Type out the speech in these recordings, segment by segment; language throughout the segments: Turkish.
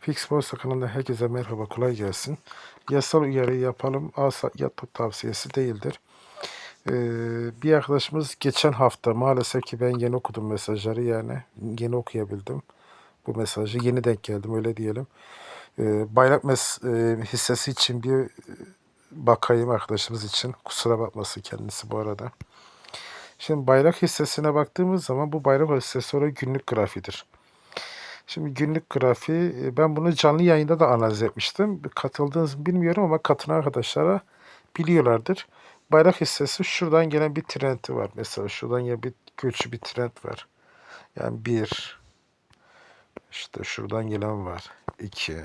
Fix Borsa kanalına herkese merhaba, kolay gelsin. Yasal uyarı yapalım, asla yatırım tavsiyesi değildir. Ee, bir arkadaşımız geçen hafta maalesef ki ben yeni okudum mesajları yani yeni okuyabildim bu mesajı yeni denk geldim öyle diyelim. Ee, bayrak mes e, hissesi için bir e, bakayım arkadaşımız için kusura bakmasın kendisi bu arada. Şimdi bayrak hissesine baktığımız zaman bu bayrak hissesi olarak günlük grafiğidir. Şimdi günlük grafiği e, ben bunu canlı yayında da analiz etmiştim. Katıldığınız mı bilmiyorum ama katılan arkadaşlara biliyorlardır. Bayrak hissesi şuradan gelen bir trendi var. Mesela şuradan ya bir göçü bir trend var. Yani bir işte şuradan gelen var. iki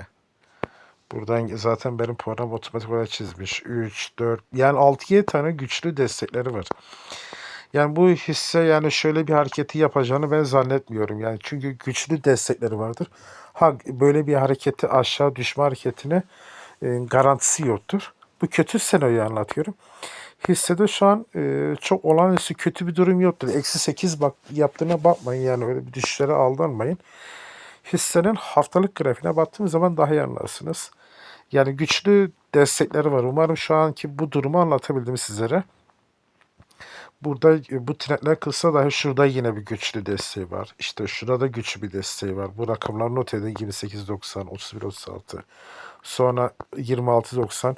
Buradan zaten benim program otomatik olarak çizmiş. 3, 4 yani 6-7 tane güçlü destekleri var. Yani bu hisse yani şöyle bir hareketi yapacağını ben zannetmiyorum. Yani çünkü güçlü destekleri vardır. Ha böyle bir hareketi aşağı düşme hareketine e, garantisi yoktur. Bu kötü senaryoyu anlatıyorum. Hissede şu an e, çok olağanüstü kötü bir durum yoktur. Eksi 8 bak, yaptığına bakmayın yani öyle bir düşüşlere aldanmayın. Hissenin haftalık grafiğine baktığımız zaman daha iyi anlarsınız. Yani güçlü destekleri var. Umarım şu anki bu durumu anlatabildim sizlere. Burada e, bu trendler kılsa dahi şurada yine bir güçlü desteği var. İşte şurada güçlü bir desteği var. Bu rakamlar not edin 28.90, 31.36. Sonra 26.90.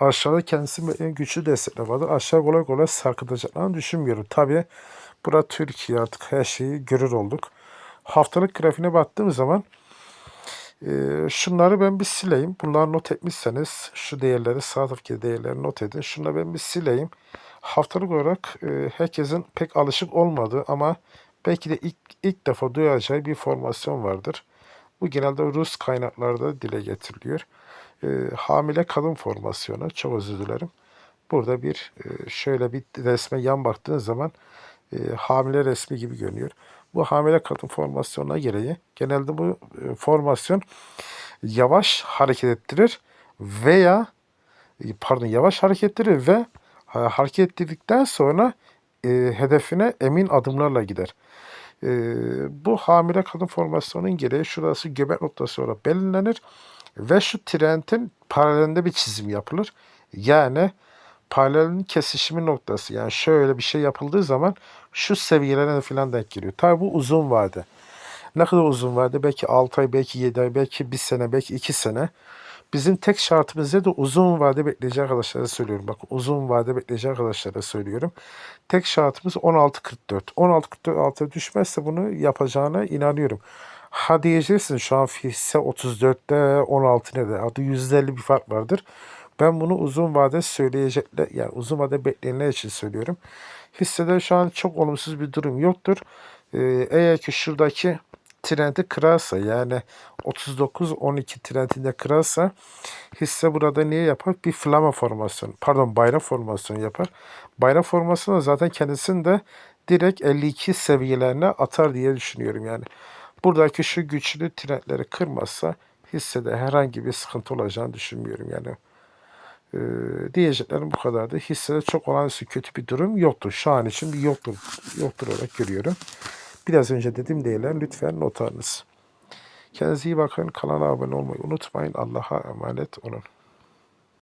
Aşağıda kendisi en güçlü destekler vardır. Aşağı kolay kolay sarkıtacaklarını düşünmüyorum. Tabii burada Türkiye artık her şeyi görür olduk. Haftalık grafiğine baktığım zaman e, şunları ben bir sileyim. Bunları not etmişseniz şu değerleri sağ taraftaki değerleri not edin. Şunları ben bir sileyim haftalık olarak e, herkesin pek alışık olmadığı ama belki de ilk, ilk defa duyacağı bir formasyon vardır. Bu genelde Rus kaynaklarda dile getiriliyor. E, hamile kadın formasyonu, çok özür dilerim. Burada bir e, şöyle bir resme yan baktığınız zaman e, hamile resmi gibi görünüyor. Bu hamile kadın formasyonuna gereği genelde bu e, formasyon yavaş hareket ettirir veya e, pardon yavaş hareket ettirir ve hareket ettirdikten sonra e, hedefine emin adımlarla gider. E, bu hamile kadın formasyonun gereği şurası göbek noktası olarak belirlenir ve şu trendin paralelinde bir çizim yapılır. Yani paralelin kesişimi noktası yani şöyle bir şey yapıldığı zaman şu seviyelere falan denk geliyor. Tabi bu uzun vade. Ne kadar uzun vade? Belki 6 ay, belki 7 ay, belki 1 sene, belki 2 sene. Bizim tek şartımız ne de uzun vade bekleyici arkadaşlara söylüyorum. Bak uzun vade bekleyici arkadaşlara söylüyorum. Tek şartımız 16.44. 16.44 altına düşmezse bunu yapacağına inanıyorum. Ha diyeceksin şu an hisse 34'te 16 ne de adı %50 bir fark vardır. Ben bunu uzun vade söyleyecekler yani uzun vade bekleyenler için söylüyorum. Hissede şu an çok olumsuz bir durum yoktur. Ee, eğer ki şuradaki trendi kırarsa yani 39-12 trendinde kırarsa hisse burada niye yapar? Bir flama formasyonu pardon bayrak formasyonu yapar. Bayrak formasyonu zaten kendisini de direkt 52 seviyelerine atar diye düşünüyorum yani. Buradaki şu güçlü trendleri kırmazsa hissede herhangi bir sıkıntı olacağını düşünmüyorum yani. Ee, diyeceklerim bu kadardı. Hissede çok olağanüstü kötü bir durum yoktur. Şu an için bir yoktur, yoktur olarak görüyorum. Biraz önce dediğim değerler lütfen not alınız. Kendinize iyi bakın. Kanala abone olmayı unutmayın. Allah'a emanet olun.